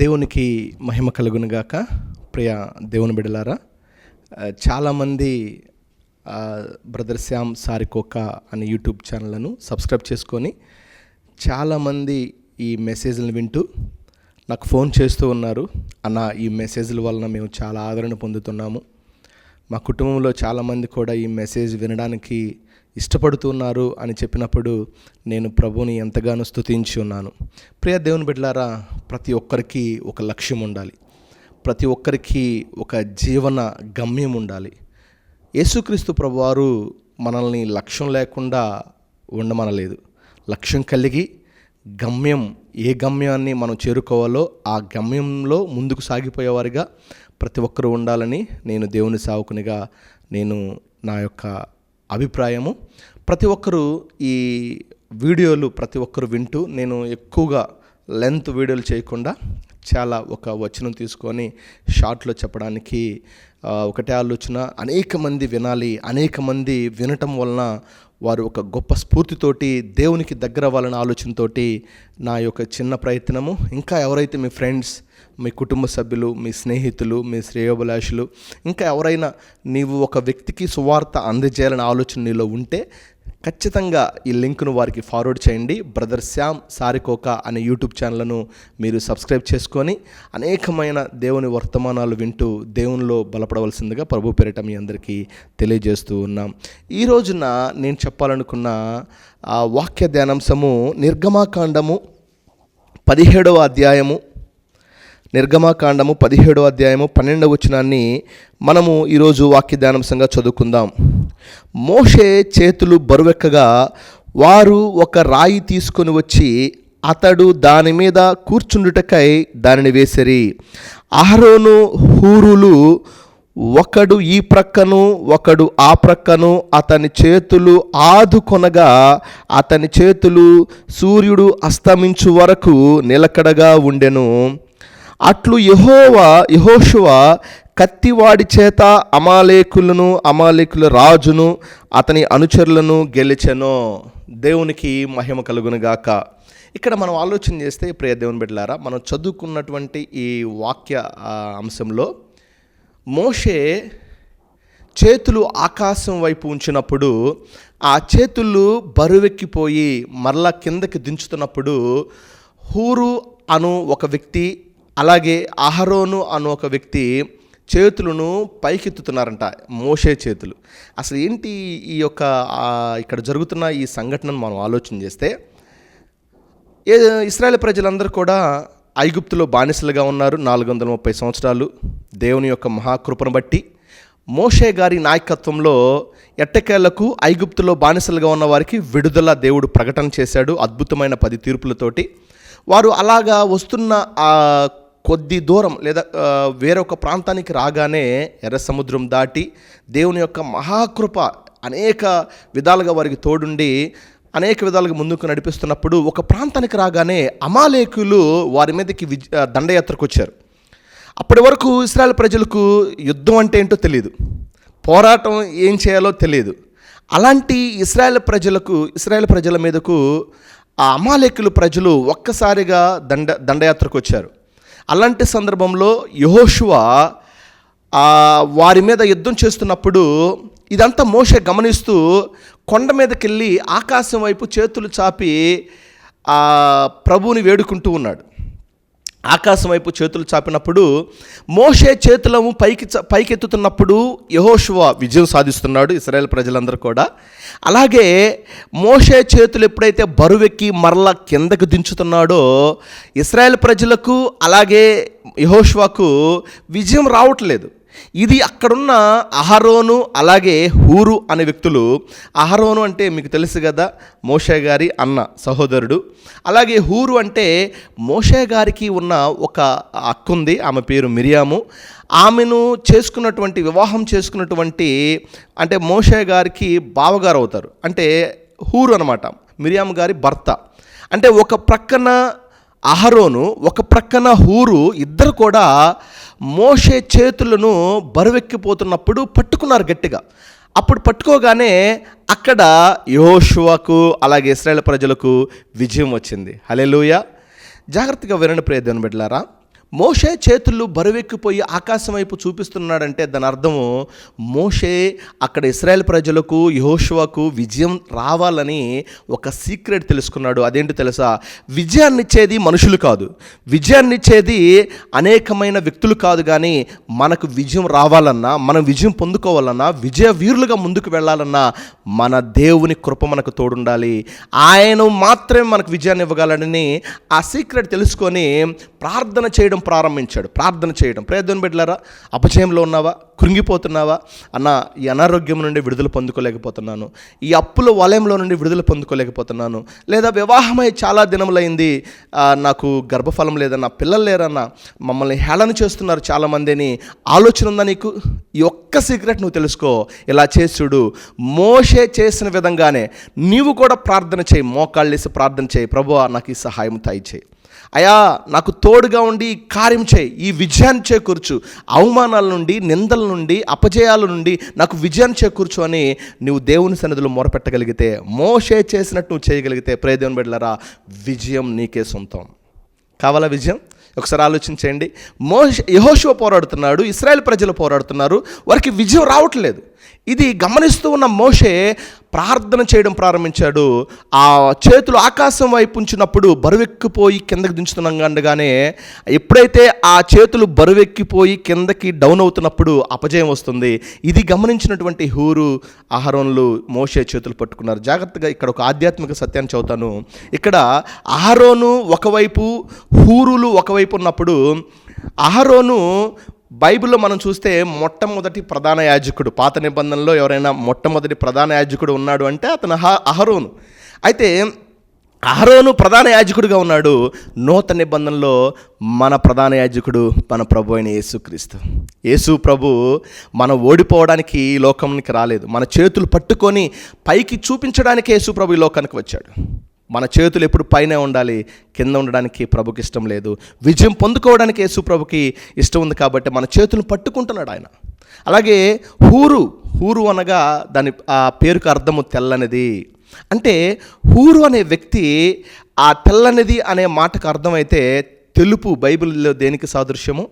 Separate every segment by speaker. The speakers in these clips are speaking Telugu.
Speaker 1: దేవునికి మహిమ కలుగునుగాక. ప్రియ దేవుని బిడలారా చాలామంది బ్రదర్ శ్యామ్ సారికోక అనే యూట్యూబ్ ఛానళ్ళను సబ్స్క్రైబ్ చేసుకొని చాలామంది ఈ మెసేజ్లను వింటూ నాకు ఫోన్ చేస్తూ ఉన్నారు. అన్న ఈ మెసేజ్ల వలన మేము చాలా ఆదరణ పొందుతున్నాము. మా కుటుంబంలో చాలామంది కూడా ఈ మెసేజ్ వినడానికి ఇష్టపడుతున్నారు అని చెప్పినప్పుడు నేను ప్రభుని ఎంతగానో స్థుతించి ఉన్నాను. ప్రియ దేవుని బిడ్డలారా ప్రతి ఒక్కరికి ఒక లక్ష్యం ఉండాలి. ప్రతి ఒక్కరికి ఒక జీవన గమ్యం ఉండాలి. యేసుక్రీస్తు ప్రభువారు మనల్ని లక్ష్యం లేకుండా ఉండమనలేదు. లక్ష్యం కలిగి గమ్యం ఏ గమ్యాన్ని మనం చేరుకోవాలో ఆ గమ్యంలో ముందుకు సాగిపోయేవారిగా ప్రతి ఒక్కరూ ఉండాలని నేను దేవుని సావుకునిగా నేను నా యొక్క అభిప్రాయము. ప్రతి ఒక్కరూ ఈ వీడియోలు ప్రతి ఒక్కరు వింటూ నేను ఎక్కువగా లెంత్ వీడియోలు చేయకుండా చాలా ఒక వచనం తీసుకొని షార్ట్లో చెప్పడానికి ఒకటే ఆలోచన అనేక మంది వినాలి అనేక మంది వినటం వలన వారు ఒక గొప్ప స్ఫూర్తితోటి దేవునికి దగ్గర అవ్వాలనే ఆలోచనతోటి నా యొక్క చిన్న ప్రయత్నము. ఇంకా ఎవరైతే మీ ఫ్రెండ్స్ మీ కుటుంబ సభ్యులు మీ స్నేహితులు మీ శ్రేయోభిలాషులు ఇంకా ఎవరైనా నీవు ఒక వ్యక్తికి సువార్త అందజేయాలనే ఆలోచన నీలో ఉంటే ఖచ్చితంగా ఈ లింక్ను వారికి ఫార్వర్డ్ చేయండి. బ్రదర్ శ్యామ్ సారికోక అనే యూట్యూబ్ ఛానల్ను మీరు సబ్స్క్రైబ్ చేసుకొని అనేకమైన దేవుని వర్తమానాలు వింటూ దేవునిలో బలపడవలసిందిగా ప్రభు పేరిట మీ అందరికీ తెలియజేస్తూ ఉన్నాం. ఈ రోజున నేను చెప్పాలనుకున్న ఆ వాక్య ధ్యానాంశము నిర్గమాకాండము పదిహేడవ అధ్యాయము నిర్గమాకాండము పదిహేడో అధ్యాయము పన్నెండవ వచనాన్ని మనము ఈరోజు వాక్యధ్యానాంశంగా చదువుకుందాం. మోషే చేతులు బరువెక్కగా వారు ఒక రాయి తీసుకొని వచ్చి అతడు దాని మీద కూర్చుండుటకై దానిని వేసిరి. అహరోను హూరులు ఒకడు ఈ ప్రక్కను ఒకడు ఆ ప్రక్కను అతని చేతులు ఆదుకొనగా అతని చేతులు సూర్యుడు అస్తమించు వరకు నిలకడగా ఉండెను. అట్లు యహోవా యహోషువ కత్తివాడి చేత అమాలేకులను అమాలేకుల రాజును అతని అనుచరులను గెలిచెను. దేవునికి మహిమ కలుగునుగాక ఇక్కడ మనం ఆలోచన చేస్తే ప్రియ దేవుని బిడ్డలారా మనం చదువుకున్నటువంటి ఈ వాక్య అంశంలో మోషే చేతులు ఆకాశం వైపు ఉంచినప్పుడు ఆ చేతులు బరువెక్కిపోయి మరలా కిందకి దించుతున్నప్పుడు హూరు అను ఒక వ్యక్తి అలాగే అహరోను అను ఒక వ్యక్తి చేతులను పైకెత్తుతున్నారంట మోషే చేతులు. అసలు ఏంటి ఈ యొక్క ఇక్కడ జరుగుతున్న ఈ సంఘటనను మనం ఆలోచన చేస్తే ఏ ఇస్రాయేల్ ప్రజలందరూ కూడా ఐగుప్తులో బానిసలుగా ఉన్నారు. నాలుగు వందల ముప్పై సంవత్సరాలు దేవుని యొక్క మహాకృపను బట్టి మోషే గారి నాయకత్వంలో ఎట్టకేళ్ళకు ఐగుప్తులో బానిసలుగా ఉన్న వారికి విడుదల దేవుడు ప్రకటన చేశాడు. అద్భుతమైన పది తీర్పులతోటి వారు అలాగా వస్తున్న ఆ కొద్ది దూరం లేదా వేరొక ప్రాంతానికి రాగానే ఎర్ర సముద్రం దాటి దేవుని యొక్క మహాకృప అనేక విధాలుగా వారికి తోడుండి అనేక విధాలుగా ముందుకు నడిపిస్తున్నప్పుడు ఒక ప్రాంతానికి రాగానే అమాలేకులు వారి మీదకి విజ దండయాత్రకు వచ్చారు. అప్పటి వరకు ఇస్రాయల్ ప్రజలకు యుద్ధం అంటే ఏంటో తెలియదు పోరాటం ఏం చేయాలో తెలియదు అలాంటి ఇస్రాయల్ ప్రజలకు ఇస్రాయల్ ప్రజల మీదకు ఆ అమాలేకులు ప్రజలు ఒక్కసారిగా దండ దండయాత్రకు వచ్చారు. అలాంటి సందర్భంలో యహోశువ వారి మీద యుద్ధం చేస్తున్నప్పుడు ఇదంతా మోషే గమనిస్తూ కొండ మీదకెళ్ళి ఆకాశం వైపు చేతులు చాపి ఆ ప్రభువుని వేడుకుంటూ ఉన్నాడు. ఆకాశం వైపు చేతులు చాపినప్పుడు మోషే చేతులము పైకి పైకెత్తుతున్నప్పుడు యహోశువ విజయం సాధిస్తున్నాడు ఇస్రాయేల్ ప్రజలందరూ కూడా. అలాగే మోషే చేతులు ఎప్పుడైతే బరువెక్కి మరల కిందకు దించుతున్నాడో ఇస్రాయేల్ ప్రజలకు అలాగే యహోష్వాకు విజయం రావట్లేదు. ఇది అక్కడున్న అహరోను అలాగే హూరు అనే వ్యక్తులు అహరోను అంటే మీకు తెలుసు కదా మోషే గారి అన్న సహోదరుడు. అలాగే హూరు అంటే మోషే గారికి ఉన్న ఒక అక్క ఉంది ఆమె పేరు మిరియాము. ఆమెను చేసుకున్నటువంటి వివాహం చేసుకున్నటువంటి అంటే మోషే గారికి బావగారు అవుతారు. అంటే హూరు అనమాట మిరియాము గారి భర్త. అంటే ఒక ప్రక్కన అహరోను ఒక ప్రక్కన హూరు ఇద్దరు కూడా మోషే చేతులను బరువెక్కిపోతున్నప్పుడు పట్టుకున్నారు గట్టిగా. అప్పుడు పట్టుకోగానే అక్కడ యోషువకు అలాగే ఇస్రాయేల్ ప్రజలకు విజయం వచ్చింది. హలెలూయ జాగ్రత్తగా వినండి ప్రియదేవుని బిడ్డలారా. మోషే చేతులు బరువెక్కిపోయి ఆకాశం వైపు చూపిస్తున్నాడంటే దాని అర్థము మోషే అక్కడ ఇస్రాయేల్ ప్రజలకు యహోషువకు విజయం రావాలని ఒక సీక్రెట్ తెలుసుకున్నాడు. అదేంటి తెలుసా? విజయాన్నిచ్చేది మనుషులు కాదు. విజయాన్నిచ్చేది అనేకమైన వ్యక్తులు కాదు కానీ మనకు విజయం రావాలన్నా మనం విజయం పొందుకోవాలన్నా విజయ వీరులుగా ముందుకు వెళ్ళాలన్నా మన దేవుని కృప మనకు తోడుండాలి. ఆయన మాత్రమే మనకు విజయాన్ని ఇవ్వగలడని ఆ సీక్రెట్ తెలుసుకొని ప్రార్థన చేయడం ప్రారంభించాడు. ప్రార్థన చేయడం. ప్రయత్నం పెట్టారా అపజయంలో ఉన్నావా? కృంగిపోతున్నావా? అన్న ఈ అనారోగ్యం నుండి విడుదల పొందుకోలేకపోతున్నాను. ఈ అప్పుల వలయంలో నుండి విడుదల పొందుకోలేకపోతున్నాను. లేదా వివాహమై చాలా దినములైంది. నాకు గర్భఫలం లేదన్న పిల్లలు లేరన్న మమ్మల్ని హేళన చేస్తున్నారు చాలామందిని ఆలోచన ఉందా నీకు? ఈ ఒక్క సీక్రెట్ నువ్వు తెలుసుకో. ఇలా చేసుడు మోషే చేసిన విధంగానే నీవు కూడా ప్రార్థన చేయి. మోకాళ్ళేసి ప్రార్థన చేయి. ప్రభు నాకు ఈ సహాయం తాయి చేయి అయా నాకు తోడుగా ఉండి ఈ కార్యం చేయి ఈ విజయాన్ని చేకూర్చు. అవమానాల నుండి నిందల నుండి అపజయాల నుండి నాకు విజయాన్ని చేకూర్చు అని నువ్వు దేవుని సన్నిధిలో మొరపెట్టగలిగితే మోషే చేసినట్టు నువ్వు చేయగలిగితే ప్రేదేవుని బిడ్డలారా విజయం నీకే సొంతం. కావాలా విజయం? ఒకసారి ఆలోచించండి మోష యహోశివ పోరాడుతున్నాడు ఇస్రాయల్ ప్రజలు పోరాడుతున్నారు వారికి విజయం రావట్లేదు. ఇది గమనిస్తూ ఉన్న మోషే ప్రార్థన చేయడం ప్రారంభించాడు. ఆ చేతులు ఆకాశం వైపు ఉంచినప్పుడు బరువెక్కిపోయి కిందకి దించుతుండగానే ఎప్పుడైతే ఆ చేతులు బరువెక్కిపోయి కిందకి డౌన్ అవుతున్నప్పుడు అపజయం వస్తుంది. ఇది గమనించినటువంటి హూరు ఆహారంలు మోషే చేతులు పట్టుకున్నారు. జాగ్రత్తగా ఇక్కడ ఒక ఆధ్యాత్మిక సత్యాన్ని చదువుతాను. ఇక్కడ ఆహారోను ఒకవైపు హూరులు ఒకవైపు ఉన్నప్పుడు అహరోను బైబిల్లో మనం చూస్తే మొట్టమొదటి ప్రధాన యాజకుడు పాత నిబంధనలో ఎవరైనా మొట్టమొదటి ప్రధాన యాజకుడు ఉన్నాడు అంటే అతను అహరోను. అయితే అహరోను ప్రధాన యాజకుడిగా ఉన్నాడు నూతన నిబంధనలో మన ప్రధాన యాజకుడు మన ప్రభు అయిన యేసుక్రీస్తు. యేసు ప్రభు మనం ఓడిపోవడానికి ఈ లోకానికి రాలేదు మన చేతులు పట్టుకొని పైకి చూపించడానికి యేసు ప్రభు ఈ లోకానికి వచ్చాడు. మన చేతులు ఎప్పుడు పైనే ఉండాలి కింద ఉండడానికి ప్రభుకి ఇష్టం లేదు. విజయం పొందుకోవడానికి యేసు ప్రభుకి ఇష్టం ఉంది కాబట్టి మన చేతులు పట్టుకుంటున్నాడు ఆయన. అలాగే హూరు హూరు అనగా దాని ఆ పేరుకు అర్థము తెల్లనిది. అంటే హూరు అనే వ్యక్తి ఆ తెల్లనిది అనే మాటకు అర్థమైతే తెలుపు బైబిల్లో దేనికి సాదృశ్యము?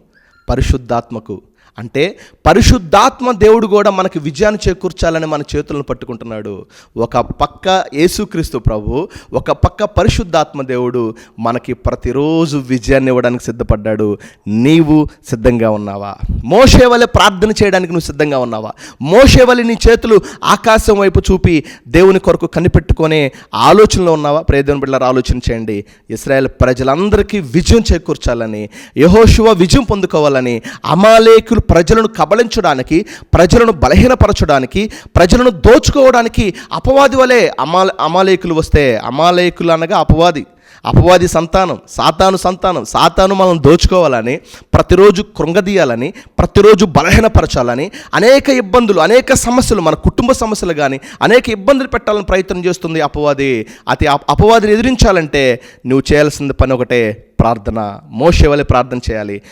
Speaker 1: పరిశుద్ధాత్మకు. అంటే పరిశుద్ధాత్మ దేవుడు కూడా మనకి విజయాన్ని చేకూర్చాలని మన చేతులను పట్టుకుంటున్నాడు. ఒక పక్క యేసుక్రీస్తు ప్రభు ఒక పక్క పరిశుద్ధాత్మ దేవుడు మనకి ప్రతిరోజు విజయాన్ని ఇవ్వడానికి సిద్ధపడ్డాడు. నీవు సిద్ధంగా ఉన్నావా? మోషే వలె ప్రార్థన చేయడానికి నువ్వు సిద్ధంగా ఉన్నావా? మోషేవలి నీ చేతులు ఆకాశం వైపు చూపి దేవుని కొరకు కనిపెట్టుకునే ఆలోచనలో ఉన్నావా? ప్రేదేవుని బిడ్డలు ఆలోచన చేయండి. ఇస్రాయల్ ప్రజలందరికీ విజయం చేకూర్చాలని యహోశివ విజయం పొందుకోవాలని అమాలేకులు ప్రజలను కబలించడానికి ప్రజలను బలహీనపరచడానికి ప్రజలను దోచుకోవడానికి అపవాది వలె అమాల అమాలేకులు వస్తే అమాలేకులు అనగా అపవాది. అపవాది సంతానం సాతాను సంతానం. సాతాను మనం దోచుకోవాలని ప్రతిరోజు కృంగదీయాలని ప్రతిరోజు బలహీనపరచాలని అనేక ఇబ్బందులు అనేక సమస్యలు మన కుటుంబ సమస్యలు కానీ అనేక ఇబ్బందులు పెట్టాలని ప్రయత్నం చేస్తుంది అపవాది. అతి అపవాదిని ఎదిరించాలంటే నువ్వు చేయాల్సిన పని ఒకటే ప్రార్థన మోసే వలె ప్రార్థన చేయాలి.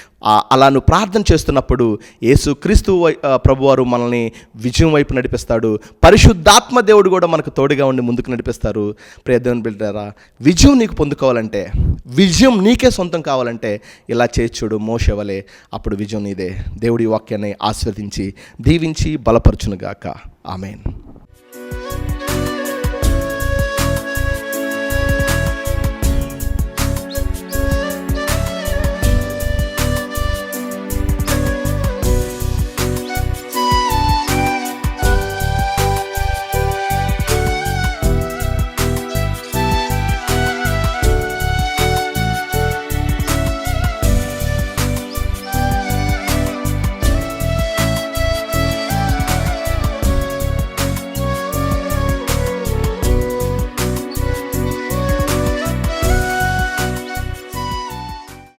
Speaker 1: అలా నువ్వు ప్రార్థన చేస్తున్నప్పుడు యేసు క్రీస్తు ప్రభువారు మనల్ని విజయం వైపు నడిపిస్తాడు. పరిశుద్ధాత్మ దేవుడు కూడా మనకు తోడుగా ఉండి ముందుకు నడిపిస్తారు. ప్రియదేవుని బిడ్డారా విజయం నీకు పొందుకోవాలంటే విజయం నీకే సొంతం కావాలంటే ఇలా చేర్చుడు మోషే వలె. అప్పుడు విజయం నీదే. దేవుడి వాక్యాన్ని ఆస్వాదించి దీవించి బలపరచునుగాక. ఆమెన్.